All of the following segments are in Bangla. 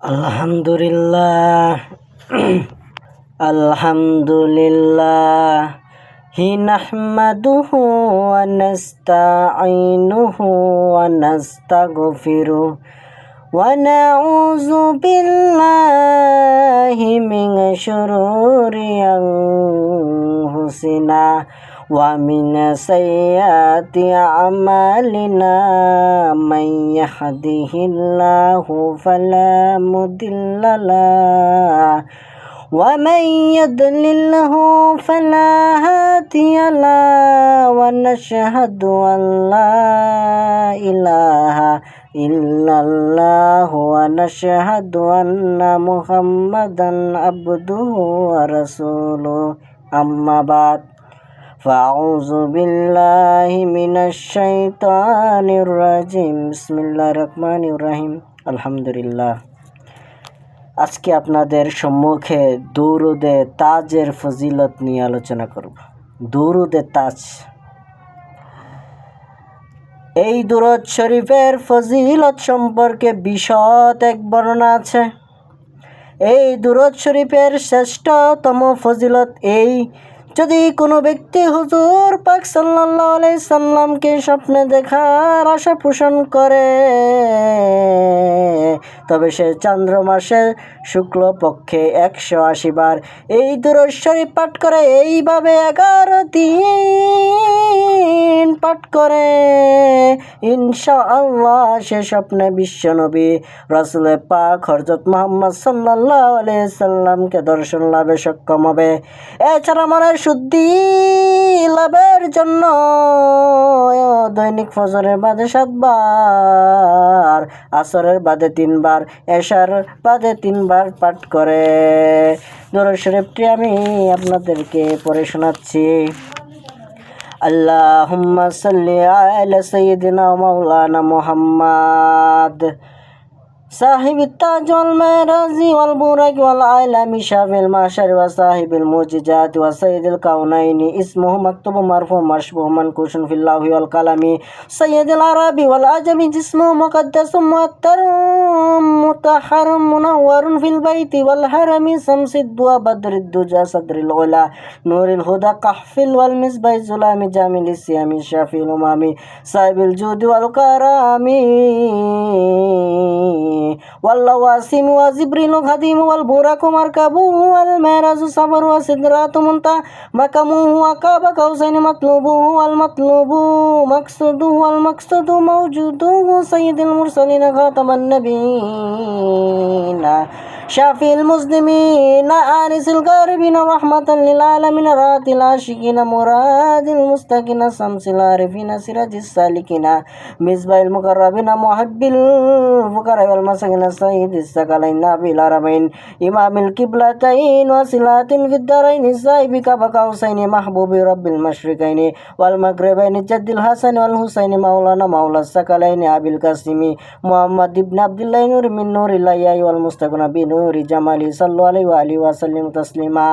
আলহামদুলিল্লাহ আলহামদুলিল্লাহ হি নাহমাদুহু ওয়া নাস্তাঈনুহু ওয়া নাস্তাগফিরু ওয়া নাউযু বিল্লাহি মিন ومن سيئات أعمالنا من يهده الله فلا مضل له ومن يضلله فلا هادي له ونشهد أن لا إله إلا الله ونشهد أن محمدا عبده ورسوله. أما بعد. فأعوذ بالله من الشيطان الرجيم بسم الله الرحمن الرحيم الحمد لله আজকে আপনাদের সম্মুখে দৌরদে তাজের ফজিলত নিয়ে আলোচনা করব দৌরদে তাজ এই দুরদ শরীফের ফজিলত সম্পর্কে বিশদ এক বর্ণনা আছে এই দুরদ শরীফের শ্রেষ্ঠতম ফজিলত এই যদি কোনো ব্যক্তি হুজুর পাক সাল্লাল্লাহু আলাইহি সাল্লামকে স্বপ্নে দেখার আশা পোষণ করে, তবে সে চন্দ্র মাসের শুক্লপক্ষে একশো আশি বার এই দূরস্বরী পাঠ করে, এইভাবে এগারো দিন পাঠ করে ইনশা আল্লাহ সে স্বপ্নে বিশ্বনবী রসুল পাক হরজত মোহাম্মদ সাল্লাহ সাল্লামকে দর্শন লাভে সক্ষম হবে। এছাড়া মনে শুদ্ধি লাভের জন্য। দৈনিক ফজরের বাদে সাতবার, আসরের বাদে তিনবার, এশার বাদে তিনবার পাঠ করে। দরজ শরীফটি আমি আপনাদেরকে পড়ে শোনাচ্ছি। আল্লাহ সাল্লি আল সঈদিন মৌলানা মোহাম্মদ। صاحب التاج والمعراج والبرك والعالم شافي المحشر وصاحب المعجزات وسيد الكونين اسمه مكتوب مرفوع مشبوه منكوش في الله والقلم سيد العرب والعجم جسمه مقدس مؤثر مطهر منور في البيت والحرم شمس الدوا بدر الدجى صدر العلا نور الهدى قحفل والمصباح الظلام جامل السيام شافي الأمام صاحب الجود والكرام واللواسم وزبريل خديم والبراك مركبه والمعراج سفر وسدرات منتهى مكمه وقاب قوسين مطلوبه والمطلوب مقصوده والمقصود موجوده سيد المرسلين خاتم النبيين شافي المسلمين آنس الغاربين رحمة للعالمين رات العاشقين مراد المستقين شمس العارفين سراج السالكين مصباح المقربين محب الفقراء والمساكين سيد الثقلين نبي العربين إمام القبلتين وصلات في الدارين صاحب كعبة قوسين محبوب رب المشرقين والمغربين جد الحسن والحسين مولانا مولى الثقلين أبي القاسم محمد بن عبد الله نور من نور الله والمستقنا নূরি জামালি সাল্লু আলী আলী ওয়াসাল্লিম তসলিমা।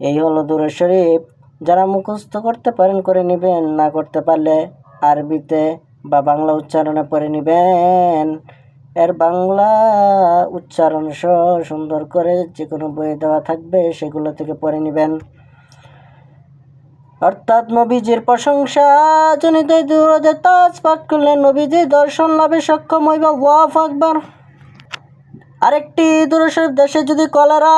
এই হলো দুরু শরীফ। যারা মুখস্থ করতে পারেন, করে নেবেন, না করতে পারলে আরবিতে বা বাংলা উচ্চারণে পড়ে নেবেন। এর বাংলা উচ্চারণ সহ সুন্দর করে যে কোনো বই দেওয়া থাকবে, সেগুলো থেকে পড়ে নেবেন। অর্থাৎ নবীজির প্রশংসা, জনিত দূরদে তাজ পাঠ করলে নবীজি দর্শন লাভে সক্ষম হইবা। ওয়াফ আকবর। আরেকটি দূরশরীফ দেশে যদি কলেরা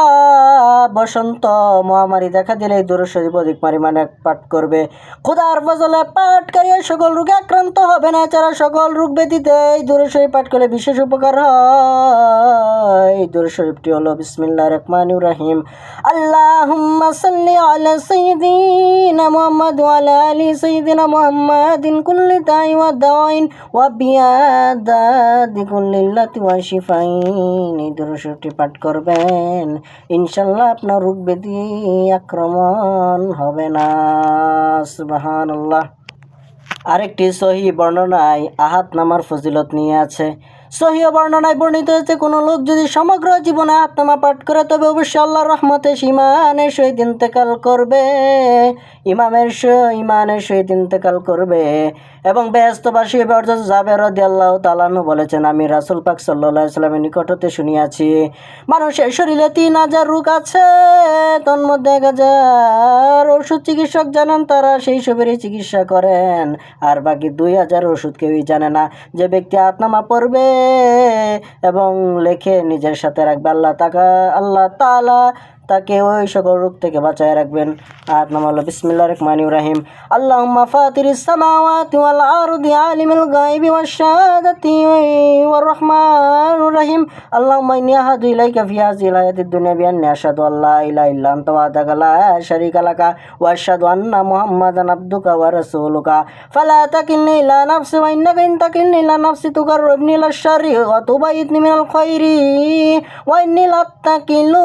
বসন্ত মহামারী দেখা দিলে এই দূরশরীফ অধিক পরিমাণে পাঠ করবে। খুদার ফজলে পাঠকারী সকল রোগে আক্রান্ত হবে না এছাড়া সকল রোগ ব্যতীতে এই দূরশরীফ পাঠ করলে বিশেষ উপকার হয়। এই দূরশরীফটি হলো বিসমিল্লা রহমান রাহিম। আল্লাহ সাল্লি আলা সাইয়্যিদিনা মুহাম্মদ ওয়া আলা আলি সাইয়্যিদিনা মুহাম্মাদিন কুল্লি দাই ওয়া দাওয়াইন ওয়া বিয়াদাদি কুল্লি লাতি ওয়া শিফাইন। এই দুরুশটি পাঠ করবেন। ইনশাল্লাহ আপনার রোগ ব্যাধি আক্রমণ হবে না। আল্লাহ আরেকটি সহি বর্ণনায় আহাত নামার ফজিলত নিয়ে আছে। সহি বর্ণনায় বর্ণিত হয়েছে, কোনো লোক যদি সমগ্র জীবনে আহাত নামা পাঠ করে, তবে অবশ্যই আল্লাহর রহমতে ইমানের সহিত ইন্তেকাল করবে। ইমামের ইমানের সহিত ইন্তেকাল করবে। এবং ব্যস্তবাসী জাবের তালানু বলেছেন, আমি রাসুল পাক সাল্লাহ সাল্লামের নিকট হতে শুনিয়াছি, মানুষের শরীরে তিন হাজার রোগ আছে, তন্মধ্যে এক হাজার ওষুধ চিকিৎসক জানেন, তারা সেই সবেরই চিকিৎসা করেন, আর বাকি দুই হাজার ওষুধ কেউই জানে না। যে ব্যক্তি আত্মামা পড়বে এবং লেখে নিজের সাথে রাখবে, আল্লাহ তাকা, আল্লাহ তালা তাকে ওই সকল রোগ থেকে বাঁচায় রাখবেন। আর নাম হলো বিসমিল্লাহ রহমান ইব্রাহিম আল্লাহুম্মা ফাতিরিস সামাওয়াতি ওয়াল আরদি আলিমুল গায়বি ওয়াশ শাহাদাতি ওয়ার রহমানুর রহিম। আল্লাহুম্মা ইন্নী আহাদু ইলাইকা ফি হাযিহিল হায়াতিদ দুনিয়া বিআন্নি আশহাদু আল্লা ইলাহা ইল্লা আনতা ওয়াহদাকা লা শারীকা লাকা ওয়া আশহাদু আন্না মুহাম্মাদান আবদুকা ওয়া রাসূলুকা। ফালা তাকিলনি ইলা নাফসি ওয়া ইন্নাকা ইন তাকিলনি ইলা নাফসি তুকাররিবনি ইলা শাররি ওয়া তুবাইতনি মিনাল খাইরি। ওয়া ইন্নী লাত্তাকিলু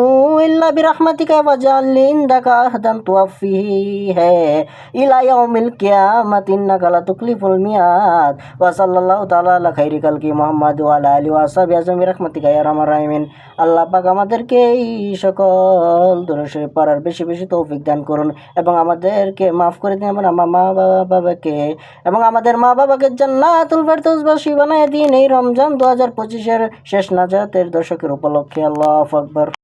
إلا برحمتك واجعل لي عندك عهدا توفيه إلى يوم القيامة إنك لا تخلف الميعاد وصلى الله تعالى على خير خلق محمد وعلى آله وصحبه أجمعين برحمتك يا أرحم الراحمين আল্লাহ পাক আমাদেরকে এই সকল দোষে পড়ার বেশি বেশি তৌফিক দান করুন এবং আমাদেরকে মাফ করে দিন এবং আমার মা বাবাকে এবং আমাদের মা বাবাকে জান্নাতুল ফেরদৌসবাসী বানায় দিন এই রমজান দু হাজার পঁচিশের শেষ নাজাতের দশকের উপলক্ষে আল্লাহ আকবর